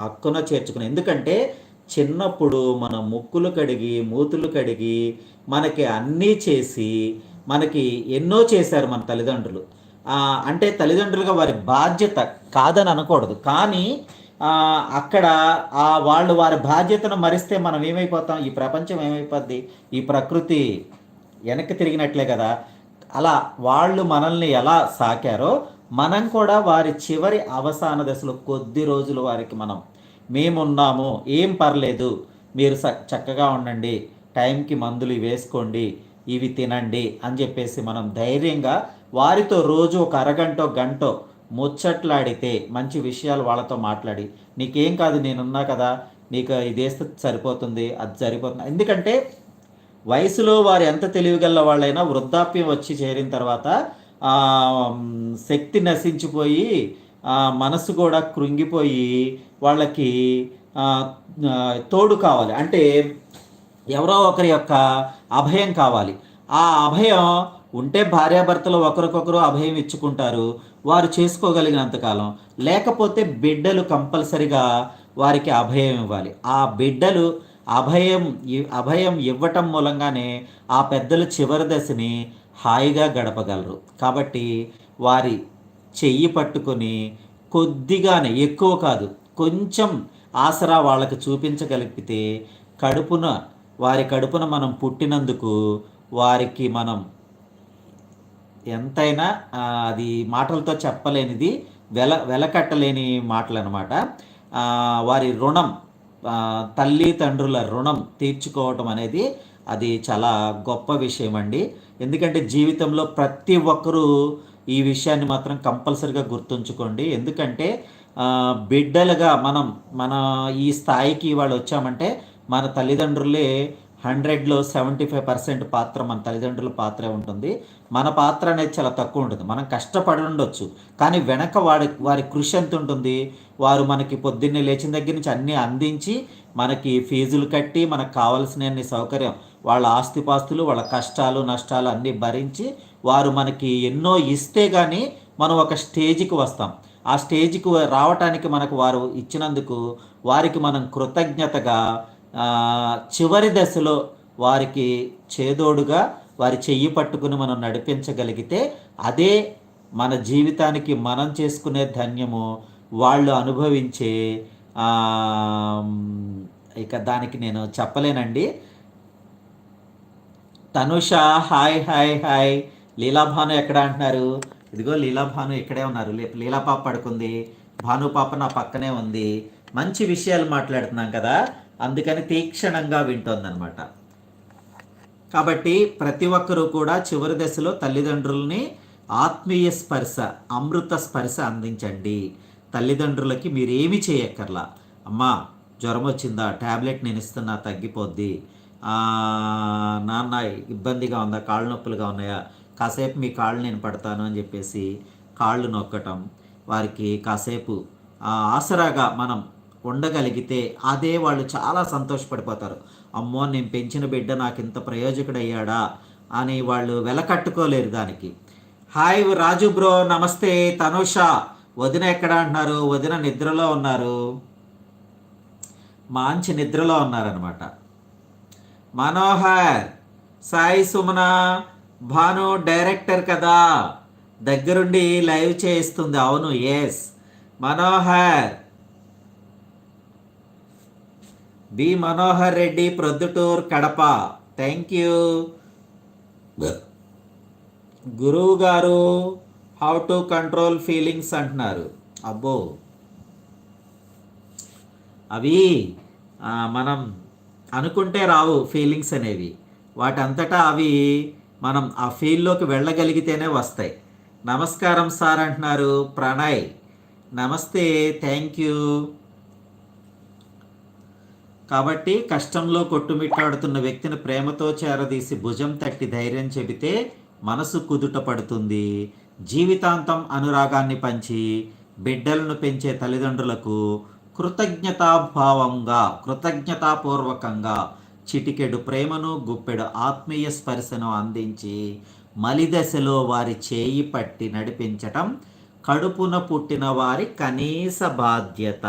హక్కున చేర్చుకుని. ఎందుకంటే చిన్నప్పుడు మన ముక్కులు కడిగి మూతులు కడిగి మనకి అన్నీ చేసి మనకి ఎన్నో చేశారు మన తల్లిదండ్రులు. అంటే తల్లిదండ్రులుగా వారి బాధ్యత కాదని అనకూడదు. కానీ అక్కడ ఆ వాళ్ళు వారి బాధ్యతను మరిస్తే మనం ఏమైపోతాం? ఈ ప్రపంచం ఏమైపోద్ది? ఈ ప్రకృతి వెనక్కి తిరిగినట్లే కదా? అలా వాళ్ళు మనల్ని ఎలా సాకారో మనం కూడా వారి చివరి అవసాన దశలో కొద్ది రోజులు వారికి మనం మేమున్నాము ఏం పర్లేదు మీరు చక్కగా ఉండండి టైంకి మందులు వేసుకోండి ఇవి తినండి అని చెప్పేసి మనం ధైర్యంగా వారితో రోజు ఒక అరగంటో గంటో ముచ్చట్లాడితే మంచి విషయాలు వాళ్ళతో మాట్లాడి నీకేం కాదు నేనున్నా కదా నీకు ఇదేస్తే సరిపోతుంది అది సరిపోతుంది. ఎందుకంటే వయసులో వారు ఎంత తెలివిగల వాళ్ళైనా వృద్ధాప్యం వచ్చి చేరిన తర్వాత శక్తి నశించిపోయి మనసు కూడా కృంగిపోయి వాళ్ళకి తోడు కావాలి. అంటే ఎవరో ఒకరి యొక్క అభయం కావాలి. ఆ అభయం ఉంటే భార్యాభర్తలు ఒకరికొకరు అభయం ఇచ్చుకుంటారు. వారు చేసుకోగలిగినంతకాలం లేకపోతే బిడ్డలు కంపల్సరిగా వారికి అభయం ఇవ్వాలి. ఆ బిడ్డలు అభయం అభయం ఇవ్వటం మూలంగానే ఆ పెద్దలు చివరి దశని హాయిగా గడపగలరు. కాబట్టి వారి చెయ్యి పట్టుకొని కొద్దిగానే ఎక్కువ కాదు కొంచెం ఆసరా వాళ్ళకి చూపించగలిగితే కడుపున వారి కడుపున మనం పుట్టినందుకు వారికి మనం ఎంతైనా అది మాటలతో చెప్పలేనిది వెల వెలకట్టలేని మాటలు అనమాట వారి రుణం తల్లి తండ్రుల రుణం తీర్చుకోవటం అనేది అది చాలా గొప్ప విషయం అండి ఎందుకంటే జీవితంలో ప్రతి ఒక్కరూ ఈ విషయాన్ని మాత్రం కంపల్సరిగా గుర్తుంచుకోండి. ఎందుకంటే బిడ్డలుగా మనం మన ఈ స్థాయికి వాళ్ళు వచ్చామంటే మన తల్లిదండ్రులే హండ్రెడ్లో సెవెంటీ ఫైవ్ పర్సెంట్ పాత్ర మన తల్లిదండ్రుల పాత్రే ఉంటుంది. మన పాత్ర అనేది చాలా తక్కువ ఉంటుంది. మనం కష్టపడి ఉండొచ్చు. కానీ వెనక వాడి వారి కృషి ఎంత ఉంటుంది? వారు మనకి పొద్దున్నే లేచిన దగ్గర నుంచి అన్నీ అందించి మనకి ఫీజులు కట్టి మనకు కావాల్సిన అన్ని సౌకర్యం. వాళ్ళ ఆస్తిపాస్తులు వాళ్ళ కష్టాలు నష్టాలు అన్నీ భరించి వారు మనకి ఎన్నో ఇస్తే కానీ మనం ఒక స్టేజ్కి వస్తాం. ఆ స్టేజ్కి రావటానికి మనకు వారు ఇచ్చినందుకు వారికి మనం కృతజ్ఞతగా చివరి దశలో వారికి చేదోడుగా వారి చెయ్యి పట్టుకుని మనం నడిపించగలిగితే అదే మన జీవితానికి మనం చేసుకునే ధన్యము వాళ్ళు అనుభవించే ఇక దానికి నేను చెప్పలేనండి. Tanusha hi hi hi. Leelabhanu ఎక్కడ అంటున్నారు? ఇదిగో లీలాభాను ఇక్కడే ఉన్నారు. లీ- లీలాపాప పడుకుంది. భాను పాప నా పక్కనే ఉంది. మంచి విషయాలు మాట్లాడుతున్నాం కదా? అందుకని తీక్షణంగా వింటోందనమాట. కాబట్టి ప్రతి ఒక్కరూ కూడా చివరి దశలో తల్లిదండ్రుల్ని ఆత్మీయ స్పర్శ అమృత స్పర్శ అందించండి. తల్లిదండ్రులకి మీరేమి చేయక్కర్లా. అమ్మా జ్వరం వచ్చిందా? ట్యాబ్లెట్ నేను ఇస్తున్నా తగ్గిపోద్ది. నాన్న ఇబ్బందిగా ఉందా? కాళ్ళు నొప్పులుగా ఉన్నాయా? కాసేపు మీ కాళ్ళు నేను పడతాను అని చెప్పేసి కాళ్ళు నొక్కటం వారికి కాసేపు ఆసరాగా మనం ఉండగలిగితే అదే వాళ్ళు చాలా సంతోషపడిపోతారు. అమ్మో నేను పెంచిన బిడ్డ నాకు ఇంత ప్రయోజకుడయ్యాడా? అని వాళ్ళు వెలకట్టుకోలేరు దానికి. హాయ్ రాజు బ్రో నమస్తే తనుష. వదిన ఎక్కడ అంటున్నారు? వదిన నిద్రలో ఉన్నారు. మంచి నిద్రలో ఉన్నారనమాట మనోహర్ సాయి సుమన భాను డైరెక్టర్ కదా. దగ్గరుండి లైవ్ చేయిస్తుంది. అవును yes Manohar. B Manohar Reddy Proddatur Kadapa. Thank you గురువు గారు హౌ టు కంట్రోల్ ఫీలింగ్స్ అంటున్నారు. అబ్బో. అవి మనం అనుకుంటే రావు ఫీలింగ్స్ అనేవి. వాటంతటా అవి మనం ఆ ఫీల్డ్లోకి వెళ్ళగలిగితేనే వస్తాయి. నమస్కారం సార్ అంటున్నారు ప్రణయ్. నమస్తే థ్యాంక్ యూ కాబట్టి కష్టంలో కొట్టుమిట్టాడుతున్న వ్యక్తిని ప్రేమతో చేరదీసి భుజం తట్టి ధైర్యం చెబితే మనసు కుదుట పడుతుంది. జీవితాంతం అనురాగాన్ని పంచి బిడ్డలను పెంచే తల్లిదండ్రులకు కృతజ్ఞతాభావంగా కృతజ్ఞతాపూర్వకంగా చిటికెడు ప్రేమను గుప్పెడు ఆత్మీయ స్పర్శను అందించి మలిదశలో వారి చేయి పట్టి నడిపించటం కడుపున పుట్టిన వారి కనీస బాధ్యత.